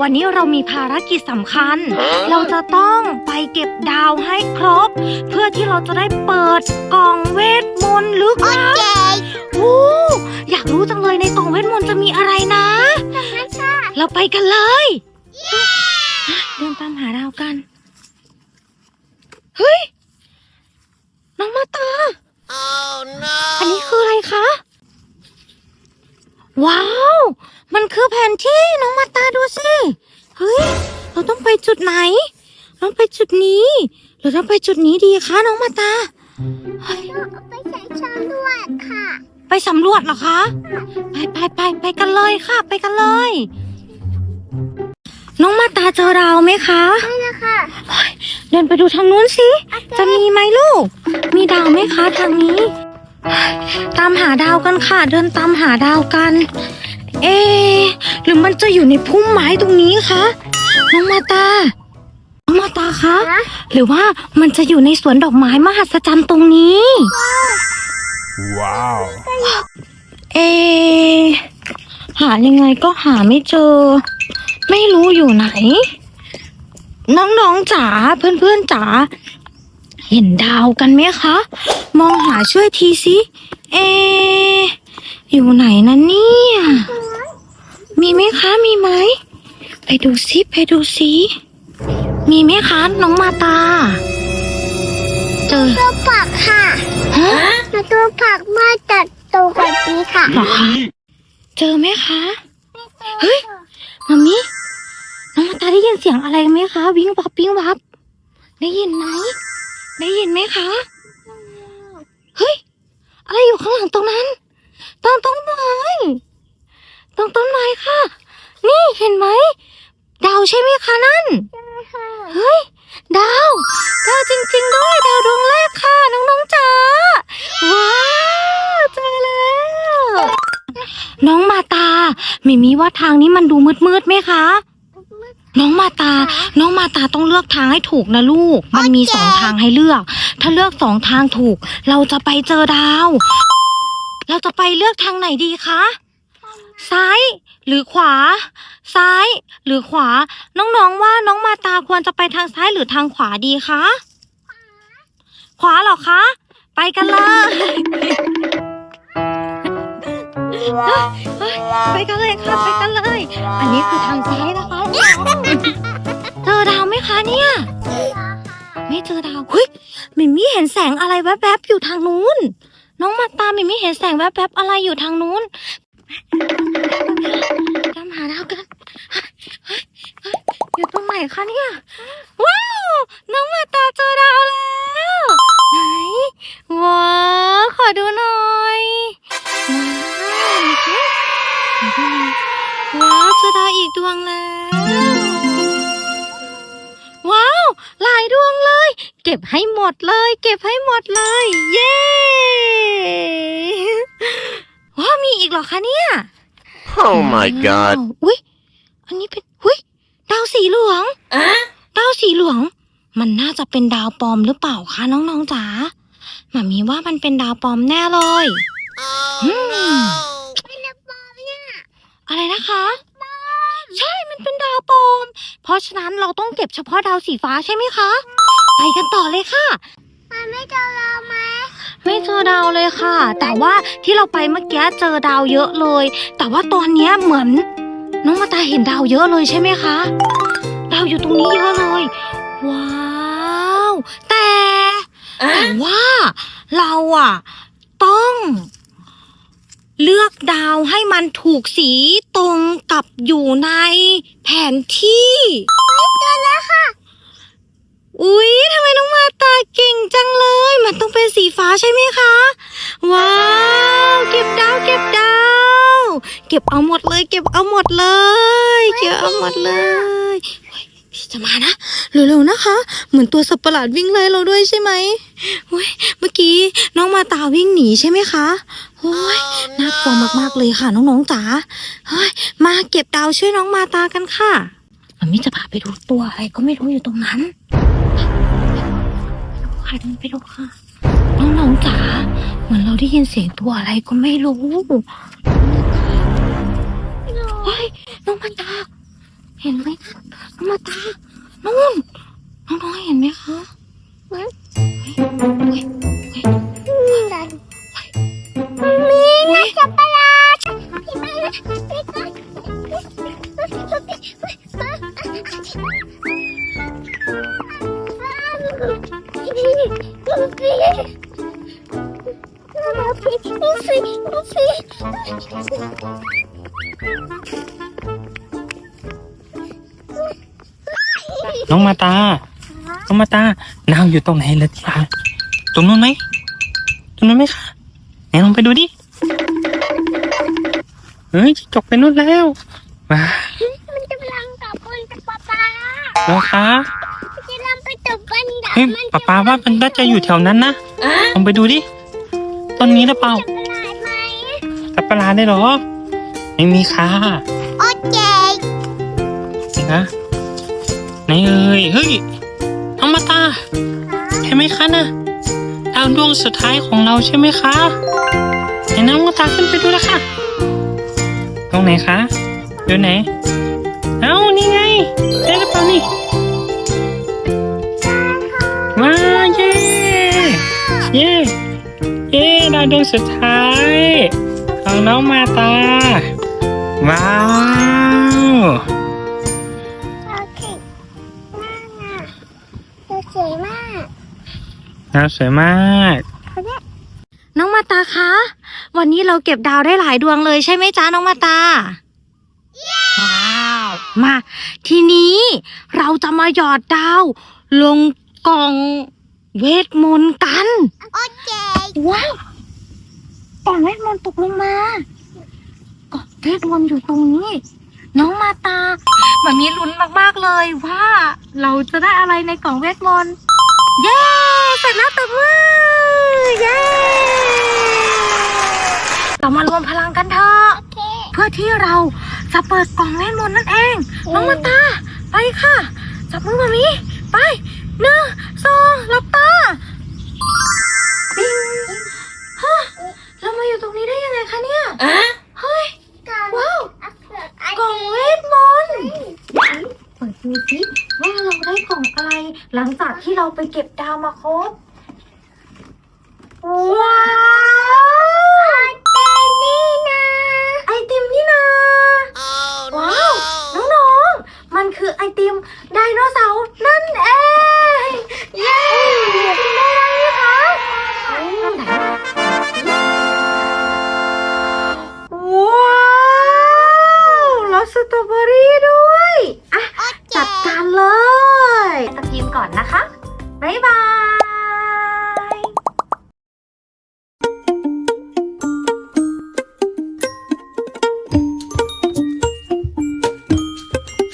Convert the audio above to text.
วันนี้เรามีภารกิจสำคัญ เราจะต้องไปเก็บดาวให้ครบ เพื่อที่เราจะได้เปิดกล่องเวทมนต์ลึกลับเจ๊โอ้อยากรู้จังเลยในกล่องเวทมนต์จะมีอะไรนะเราไปกันเลยเดินตามหาดาวกัน เฮ้ย น้องมาตา oh no อันนี้คืออะไรคะ ว้าว มันคือแผนที่น้องมาตาดูสิ เฮ้ย เราต้องไปจุดไหน เราต้องไปจุดนี้หรือเราไปจุดนี้ดีคะน้องมาตา เฮ้ย ไปใช้ช้อนด่วนค่ะ ไปสำรวจเหรอคะ ไปไปไปไปกันเลยค่ะ ไปกันเลย น้องมาตาเจอเราไหมคะนี่ละค่ะ เดินไปดูทางนู้นสิ จะมีไหมลูก มีดาวไหมคะทางนี้ ตามหาดาวกันค่ะ เดินตามหาดาวกัน เอะหรือมันจะอยู่ในพุ่มไม้ตรงนี้คะ น้องมาตา น้องมาตาคะฮะหรือว่ามันจะอยู่ในสวนดอกไม้มหัศจรรย์ตรงนี้ Wow. เอะหายังไงก็หาไม่เจอ ไม่รู้อยู่ไหน น้องๆจ๋าเพื่อนๆจ๋าเห็นดาวกันไหมคะ มองหาช่วยทีสิ เอะอยู่ไหนนะเนี่ยมีไหม คะมีไหม ไปดูซิไปดูซิมีไหมคะน้องมาตา เจอตัวผักค่ะฮะตัวผักมาจากตัวกว่านี้ค่ะเหรอคะเจอไหมคะ เฮ้ยมามิน้องมาตาได้ยินเสียงอะไรไหมคะ วิ่งวับวิ่งวับ ได้ยินไหมได้ยินไหมคะ เฮ้ย อะไรอยู่ข้างหลังตรงนั้นตรงต้นไม้ตรงต้นไม้ค่ะ นี่ เห็นไหม ดาวใช่ไหมคะนั่นเฮ้ย ดาว ดาวจริง ๆ ด้วย ดาวดวงแรกค่ะ น้องๆจ๋า ว้าวเจอแล้ว น้องมาตามิมีว่าทางนี้มันดูมืดๆไหมคะ น้องมาตา น้องมาตาต้องเลือกทางให้ถูกนะลูก มันมีโอเคสองทางให้เลือก ถ้าเลือกสองทางถูก เราจะไปเจอดาว เราจะไปเลือกทางไหนดีคะ ซ้าย หรือขวา ซ้าย หรือขวา น้องๆว่าน้องมาตาควรจะไปทางซ้ายหรือทางขวาดีคะ ขวาเหรอคะ ไปกันเลย ไปกันเลยค่ะ ไปกันเลย อันนี้คือทางซ้ายนะคะเจอดาวไหมคะเนี่ย ไม่เจอดาวเฮ้ยมิมมี่เห็นแสงอะไรแวบๆอยู่ทางนู้นน้องมาตามมิมมี่เห็นแสงแวบๆอะไรอยู่ทางนู้น ตามหาดาวกันอยู่ตรงไหนคะเนี่ย ว้าว น้องมาตาเจอดาวแล้ว ไหน ว้าว ขอดูหน่อยว้าวเจอดาวอีกดวงแล้ว ว้าว หลายดวงเลย เก็บให้หมดเลย เก็บให้หมดเลย เย้ มีอีกเหรอคะเนี่ย Oh my god. ว้าวอุ้ยอันนี้เป็นอุ้ยดาวสีเหลืองดาวสีเหลือง มันน่าจะเป็นดาวปลอมหรือเปล่าคะน้องๆจ๋าหมามีว่ามันเป็นดาวปลอมแน่เลย oh อืมไม่ระบายเนี่ยอะไรนะคะ ใช่มันเป็นดาวปลอม เพราะฉะนั้นเราต้องเก็บเฉพาะดาวสีฟ้าใช่ไหมคะ ไปกันต่อเลยค่ะ มันไม่เจอเราไหม ไม่เจอดาวเลยค่ะ แต่ว่าที่เราไปเมื่อกี้เจอดาวเยอะเลย แต่ว่าตอนเนี้ยเหมือน น้องมาตาเห็นดาวเยอะเลยใช่ไหมคะดาวอยู่ตรงนี้เยอะเลย ว้าวแต่แต่ว่าเราอะต้อง เลือกดาวให้มันถูกสีตรงกับอยู่ในแผนที่เจอแล้วค่ะ อุ๊ย มันต้องเป็นสีฟ้าใช่ไหมคะ ว้าว เก็บดาวเก็บดาว เก็บเอาหมดเลย เก็บเอาหมดเลย เก็บเอาหมดเลยเฮ้ยพี่จะมานะเร็วๆนะคะ เหมือนตัวสัตว์ประหลาดวิ่งไล่เราด้วยใช่ไหมเฮ้ยเมื่อกี้น้องมาตาวิ่งหนีใช่ไหมคะโอ้ยน่ากลัวมากๆเลยค่ะน้องๆจ๋าเฮ้ยมาเก็บดาวช่วยน้องมาตากันค่ะมันมิจะพาไปดูตัวอะไรก็ไม่รู้อยู่ตรงนั้นค่ะเดิ นไปดูค่ะน้องๆจ๋าเหมือนเราได้ยินเสียงตัวอะไรก็ไม่รู้เฮ้ยน้องมาตาเห็นห็นไหมน้องมาตานู่นน้องๆเห็นไหมคะ น้องมาตา น้องมาตา นาวอยู่ตรงไหนล่ะจ๊ะตรงนู้นไหม ตรงนู้นไหมคะ ไหนลองไปดูดิ เฮ้ยจกไปนู้นแล้วว้ามันกำลังกับคนกับป๊าป๊าแล้วคะจะ ฮ้ยมันป้าป้าว่ามันน่าจะอยู่แถวนั้นนะลองไปดูดิต้นนี้หรือเปล่าจะประหลาดไหมสับประหลาดได้เหรอ ไม่มีค่ะโอเคนะไหนเอ่ยเฮ้ยน้องมาตาใช่ไหมคะนะดาวดวงสุดท้ายของเราใช่ไหมคะไหนน้องมาตาขึ้นไปดูนะคะตรงไหนคะดูไหน เอ้านี่ไงได้หรือเปล่านี่ เย้เย้ดาวดวงสุดท้ายของน้องมาตา ว้าวโอเคน่าน่ะตัวสวยมากดาวสวยมากน้องมาตาคะ วันนี้เราเก็บดาวได้หลายดวงเลยใช่ไหมจ๊ะน้องมาตา ว้าว มา ทีนี้เราจะมาหยอดดาว ลงกล่อง เวทมนต์กัน โอเคว้าวกล่องเวทมนต์ตกลงมากล่องเวทมนต์อยู่ตรงนี้ น้องมาตาแบบนี้ลุ้นมากๆเลยว่า เราจะได้อะไรในกล่องเวทมนต์เย้เสร็จแล้วตบมือเย้เรามารวมพลังกันเถอะโอเคเพื่อที่เราจะเปิดกล่องเวทมนต์นั่นเอง น้องมาตาไปค่ะจับมือมามีไปหนึ่ง สองหลับตาปิ๊งฮะเรามาอยู่ตรงนี้ได้ยังไงคะเนี่ยเฮ้ยก่อนว้าวอัพเดทอันกล่องเวทมนต์เปิดดูสิว่าเราได้กล่องอะไร หลังจากที่เราไปเก็บดาวมาครบว้าว คือไอติมไดโนเสาร์นั่นเอง เย้กินได้ไหมคะว้าวรสสตรอเบอรี่ด้วยอะจัดการเลยตะกิมก่อนนะคะ บ๊ายบาย